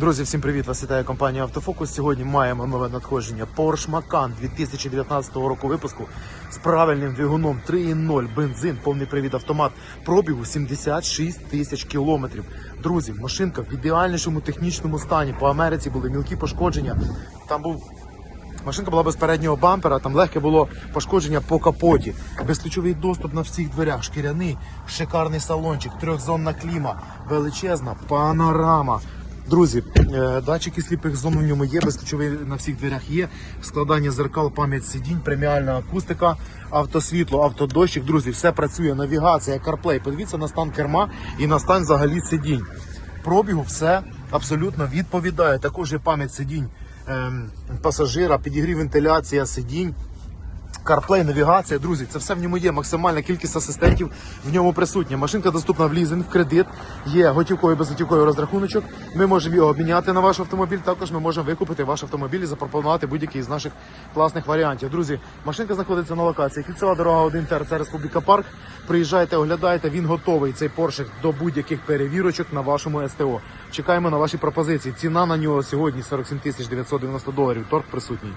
Друзі, всім привіт! Вас вітає компанія Автофокус. Сьогодні маємо нове надходження Porsche Macan 2019 року випуску з правильним двигуном 3.0 бензин, повний привід автомат, пробігу 76 тисяч кілометрів. Друзі, машинка в ідеальнішому технічному стані. По Америці були мілкі пошкодження. Там був Машинка була без переднього бампера, там легке було пошкодження по капоті, безключовий доступ на всіх дверях, шкіряний, шикарний салончик, трьохзонна кліма, величезна панорама. Друзі, е, датчики сліпих зон у ньому є, безключовий на всіх дверях є, складання зеркал, пам'ять сидінь, преміальна акустика, автосвітло, автодощик. Друзі, все працює, навігація, CarPlay. Подивіться на стан керма і на стан взагалі сидінь. Пробігу все абсолютно відповідає. Також є пам'ять сидінь ем, пасажира, підігрів вентиляція сидінь. CarPlay, навігація, друзі, це все в ньому є. Максимальна кількість асистентів в ньому присутня. Машинка доступна в лізинг, в кредит, є готівковий безготівковий розрахуночок. Ми можемо його обміняти на ваш автомобіль. Також ми можемо викупити ваш автомобіль і запропонувати будь-який з наших класних варіантів. Друзі, машинка знаходиться на локації. Кільцева дорога 1 ТРЦ Республіка Парк. Приїжджайте, оглядайте. Він готовий цей Porsche до будь-яких перевірочок на вашому СТО. Чекаємо на ваші пропозиції. Ціна на нього сьогодні 47 тисяч 990 доларів. Торг присутній.